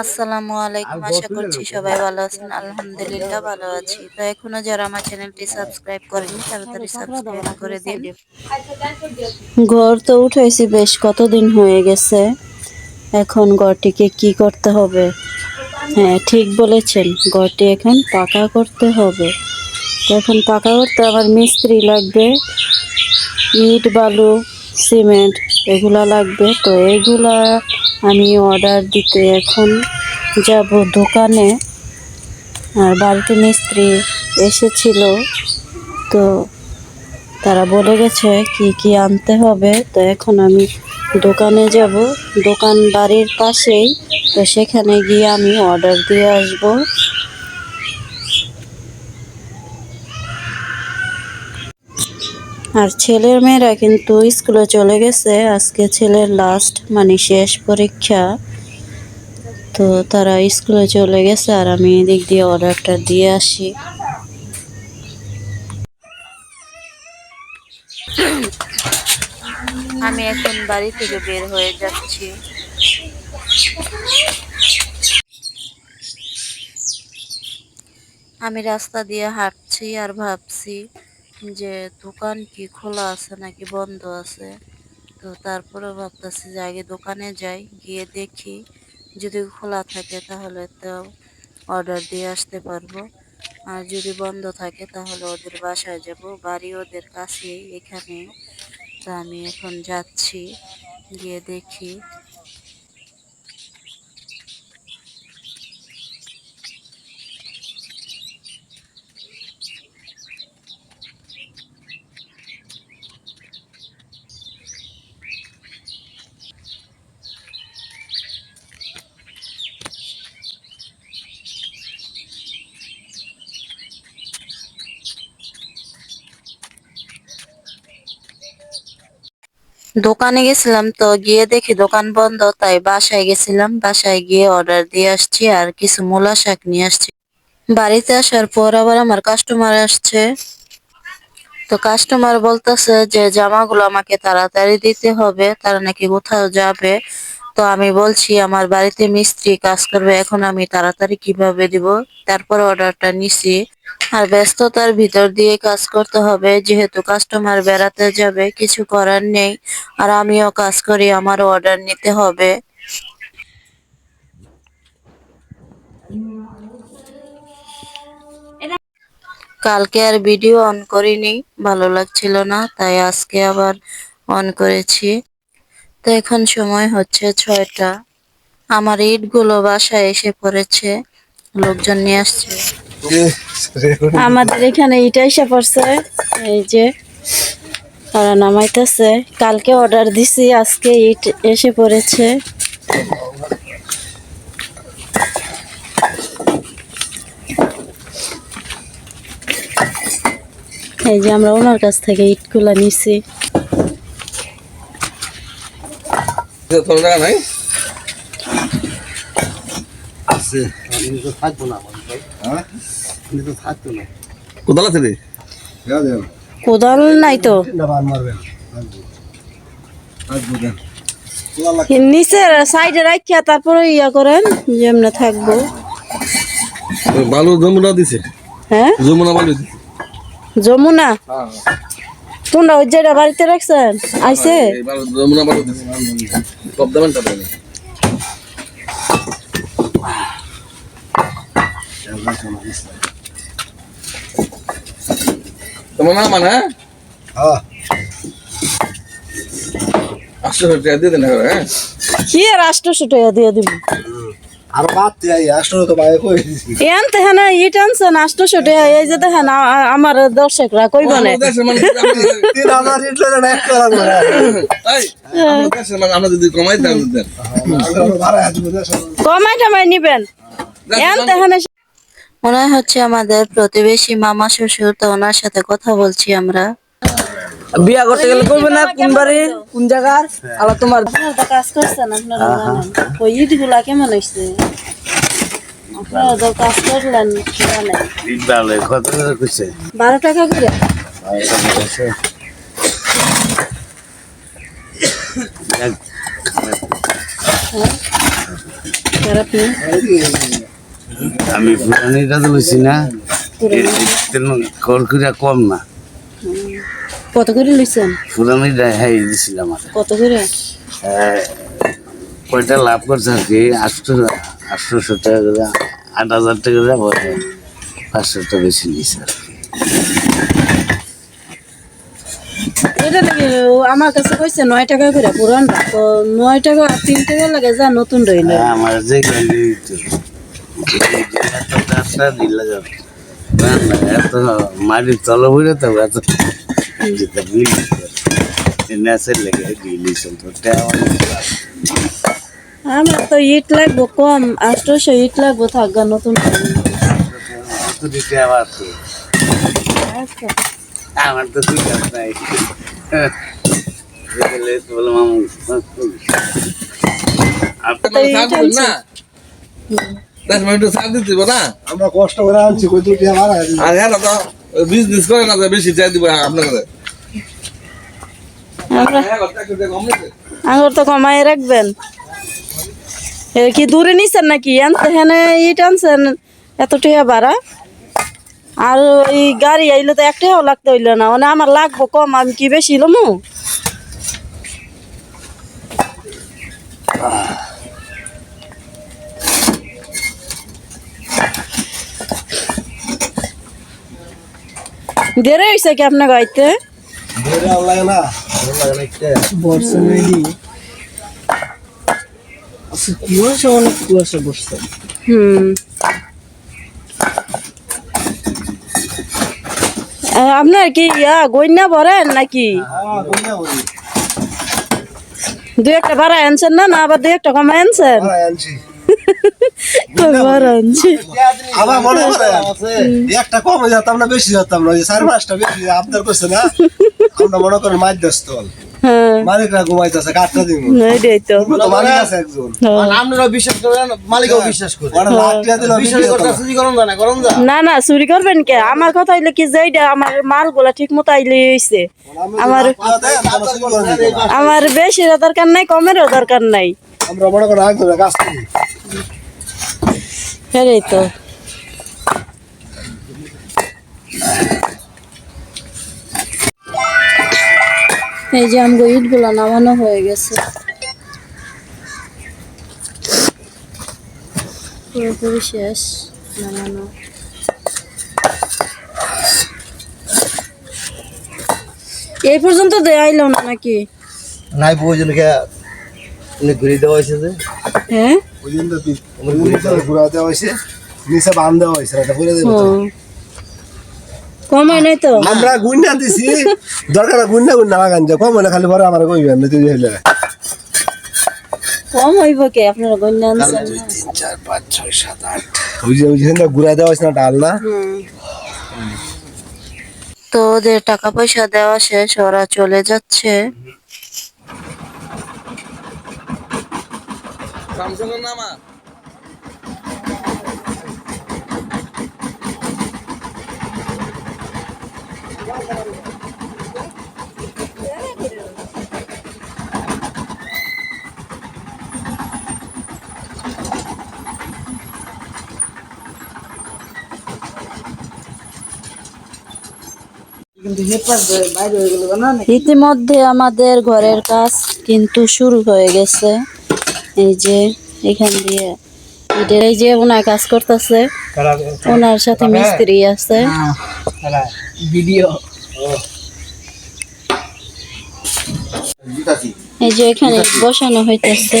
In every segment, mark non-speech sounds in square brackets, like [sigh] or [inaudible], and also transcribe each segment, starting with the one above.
আসসালামু আলাইকুম আশা করছি সবাই ভালো আছেন আলহামদুলিল্লাহ ভালো আছি। তো এখনও যারা আমার চ্যানেলটি সাবস্ক্রাইব করেনি তাড়াতাড়ি সাবস্ক্রাইব করে দিন। ঘর তো উঠাইছি বেশ কতদিন হয়ে গেছে। এখন ঘরটিকে কি করতে হবে? হ্যাঁ ঠিক বলেছেন ঘরটি এখন পাকা করতে হবে। তো এখন পাকা করতে আবার মিস্ত্রি লাগবে ইট বালু সিমেন্ট এগুলা লাগবে। তো এগুলা আমি অর্ডার দিতে এখন যাব দোকানে। আর বাড়িতে মিস্ত্রি এসেছিল, তো তারা বলে গেছে কি কি আনতে হবে। তো এখন আমি দোকানে যাব। দোকান বাড়ির পাশেই, তো সেখানে গিয়ে আমি অর্ডার দিয়ে আসব। আর ছেলের মেয়েরা কিন্তু স্কুলে চলে গেছে। আজকে ছেলের লাস্ট মানে শেষ পরীক্ষা। তো তারা স্কুলে চলে গেছে আর আমি এদিক দিয়ে অর্ডারটা দিয়ে আসি। আমি এখন বাড়ি থেকে বের হয়ে যাচ্ছি। আমি রাস্তা দিয়ে হাঁটছি আর ভাবছি যে দোকান কি খোলা আছে নাকি বন্ধ আছে, তো তারপরে ভাবতেছি যে আগে দোকানে যাই, গিয়ে দেখি। যদি খোলা থাকে তাহলে তো অর্ডার দিয়ে আসতে পারব। আর যদি বন্ধ থাকে তাহলে ওদের বাসায় যাব, বাড়ি ওদের কাছেই এখানে তো আমি এখন যাচ্ছি, গিয়ে দেখি। দোকানে গেছিলাম তো গিয়ে দেখি দোকান বন্ধ, তাই বাসায় গেছিলাম। বাসায় গিয়ে অর্ডার দিয়ে আসছি আর কিছু মূলা শাক নিয়ে আসছি। বাড়িতে আসার পর আবার আমার কাস্টমার আসছে। তো কাস্টমার বলতেছে যে জামাগুলো আমাকে তাড়াতাড়ি দিতে হবে, তারা নাকি কোথাও যাবে। তো আমি বলছি, আমার বাড়িতে মিস্ত্রি কাজ করবে, এখন আমি তাড়াতাড়ি কীভাবে দিব? তারপর অর্ডারটা নিছি। আর ব্যস্ততার ভিতর দিয়ে কাজ করতে হবে। যেহেতু কাস্টমার বেড়াতে যাবে, কিছু করার নেই। আর আমিও কাজ করি, আমার অর্ডার নিতে হবে। কালকে আর ভিডিও অন করিনি, ভালো লাগছিল না, তাই আজকে আবার অন করেছি। তো এখন সময় হচ্ছে ছয়টা। আমার ইটগুলো বাসায় এসে পড়েছে, লোকজন নিয়ে আসছে। আমাদের এখানে ইটা এসে পড়ছে। এই যে তারা নামাইতেছে। কালকে অর্ডার দিছি আজকে ইট এসে পড়েছে। এই যে আমরা ওনার কাছ থেকে ইটগুলা নিছি। নাই? হ্যাঁ? কোথাও আছে রে? কোদাল নাই তো। নিচে সাইডে রাখিয়া তারপরে ইয়া করেন যেমনে থাকব। বালু যমুনা দিছে। হ্যাঁ? যমুনা বালু যমুনা? তোমরা ওই যেটা বাড়িতে রাখছেন? আইছে? যমুনা বালু দিছে। টা দেবেন তোমার নাম মানে হ্যাঁ? টাকা দিয়ে হ্যাঁ কি রাষ্ট্র ছুটে দিয়ে দিব আর বাদ যাই তো বাইরে কই দিছি এন ই টেনশন ছুটে এই যে দেখেন আ- আমার দর্শকরা কইব না। তিন হাজার এক করা আমরা যদি কমাই দাম দেন। টমাই নিবেন। এন তেহানে মনে হচ্ছে আমাদের প্রতিবেশী মামা শ্বশুর তো ওনার সাথে কথা বলছি আমরা। বিয়া করতে গেলে করবে না কোন বাড়ি কোন জায়গার? আবার তোমার কাজ করছেন আপনারা জানেন। ওই ইটগুলা কেমন হয়েছে আপনারা কাজ করলেন ইট ভালো কত করে কইছে? বারো টাকা করে। আমি পুরানিটা তো লইছি না। কলকুরা কম না। কত করে লইছেন? পুরানিটা হ্যাঁ দিছিলাম কত করে? কয়টা লাভ করছে আর কি? আটশো আটশোশো টাকা করে আট হাজার টাকা করে পরে পাঁচশো টাকা বেশি নিয়েছে এটা ও আমার কাছে কইছে নয় টাকা করে পুরানটা। তো নয় টাকা তিন টাকা লাগে যা নতুন রইল। হ্যাঁ, আমার যে এত দিলা যাবে মাটির তলে তো এত লেগে বিলি চলতো আমার তো ইট লাগবো কম আটশোশো ইট লাগবো থাকবা নতুন আমার তো দুই কাজ নাই বললাম আমার দশ মিনিট সার দিতে দিব না? আমরা কষ্ট করে আনছি কই আমার আর হ্যাঁ তো বিজনেস করে না তো বেশি চাই দিব আপনাদের। আমরা হ্যাঁ আঙুর তো কমাই রাখবেন। এ কি দূরে নিছেন নাকি? আনতে হেনে ইট আনছেন এত টাকা ভাড়া। আর ওই গাড়ি আইলে তো এক টাকাও লাগতে হইল না। মানে আমার লাগবো কম আমি কি বেশি লমু? দেরে হয়েছে কি আপনার গাইতে ধরে লাগে না ভালো লাগে না একটা। বর্ষা মেডি আচ্ছা কুয়াশা অনেক কুয়াশা বসছে হুম। আপনার কি ইয়া গইনা ভরেন নাকি? হ্যাঁ দু একটা ভাড়া আনছেন না না আবার দু একটা কমাই আনছেন? হ্যাঁ আনছি। [laughs] মনে একটা কম যেতাম না বেশি যেতাম না ওই পাঁচটা বেশি আপনার করছে না। আমরা মনে করেন মাছ হ্যাঁ। মালিকরা ঘুমাইতেছে কাঠটা দিব। এইটাই তো। তো মালিক আছে একজন। হ্যাঁ। বিশ্বাস করেন মালিকও বিশ্বাস করে। ওরা লাখ টাকা দিলে বিশ্বাস করতে সুজি করুন না না না চুরি করবেন কে? আমার কথা হইলে কি যে এইটা আমার মালগুলা ঠিক মতো আইলে হইছে। আমার আমার বেশিরও দরকার নাই কমেরও দরকার নাই। আমরা মনে করেন একজন কাজ করি এই তো। এই যে আমগো ইটগুলো নামানো হয়ে গেছে। পুরোপুরি শেষ নামানো। এই পর্যন্ত দেয়াইল না নাকি? নাই প্রয়োজনকে ঘুরিয়ে দেওয়া হয়েছে যে। হ্যাঁ? ওই দিন তো ঘুরা দেওয়া হয়েছে। নিচে বান দেওয়া হয়েছে এটা করে দেবো তো। নাই তো? আমরা গুন্ডা দিছি। দরকার গুন্ডা গুন্ডা লাগান যে কম হলে খালি পরে আমার কইবেন না তুই হইলে। কম হইব কে? আপনারা গন্যা আনছেন। না? তিন চার পাঁচ ছয় সাত আট। ওই যে ওই যে ঘুরা দেওয়া হয়েছে না ডাল না? তো ওদের টাকা পয়সা দেওয়া শেষ ওরা চলে যাচ্ছে। স্যামসাংয়ের নামা কিন্তু হেপার বাইরে হয়ে গেল না ইতিমধ্যে আমাদের ঘরের কাজ কিন্তু শুরু হয়ে গেছে। এই যে এখান দিয়ে ইটের এই যে ওনার কাজ করতেছে ওনার সাথে মিস্ত্রি আছে। ভিডিও। এই যে এখানে বসানো হইতেছে।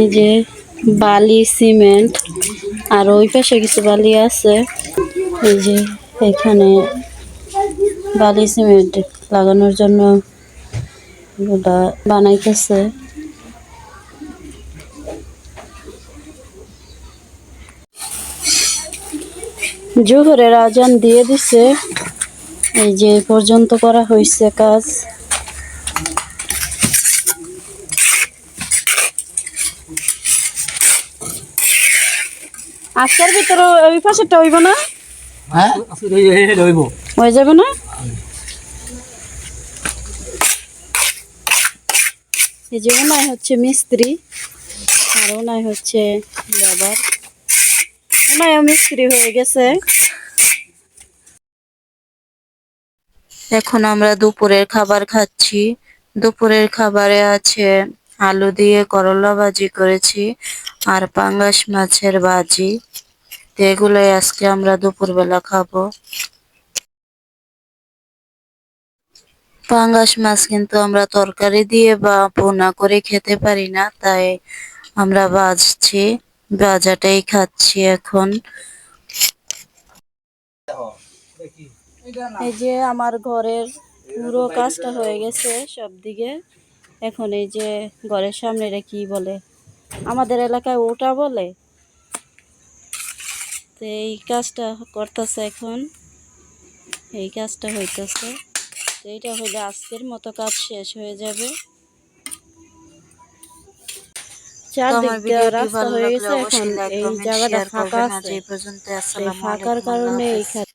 এই যে বালি, সিমেন্ট, আর ওই পাশে কিছু বালি আছে। এই যে এখানে বালি, সিমেন্ট লাগানোর জন্য বানাইতেছে। জোহরের আজান দিয়ে দিছে। এই যে পর্যন্ত করা হয়েছে কাজ। আজকের ভিতরে ওই পাশেরটা হইব না? হ্যাঁ? হয়ে যাবে না? এই যে ওনাই হচ্ছে মিস্ত্রি আর ওনাই হচ্ছে লেবার ওনাইও মিস্ত্রি হয়ে গেছে। এখন আমরা দুপুরের খাবার খাচ্ছি। দুপুরের খাবারে আছে আলু দিয়ে করলা ভাজি করেছি। আর পাঙ্গাস মাছের ভাজি তো এগুলোই আজকে আমরা দুপুরবেলা খাব। পাঙ্গাস মাছ কিন্তু আমরা তরকারি দিয়ে বা পোনা করে খেতে পারি না, তাই আমরা বাজছি ভাজাটাই খাচ্ছি এখন। এই যে আমার ঘরের পুরো কাজটা হয়ে গেছে সব দিকে এখন এই যে ঘরের সামনে কি বলে? আমাদের এলাকায় ওটা বলে। তো এই কাজটা করতেছে এখন। এই কাজটা হইতেছে। তো এইটা হইলে আজকের মতো কাজ শেষ হয়ে যাবে। রাস্তা হয়ে গেছে এখন এই জায়গাটা ফাঁকা আছে। ফাঁকার কারণে এইখানে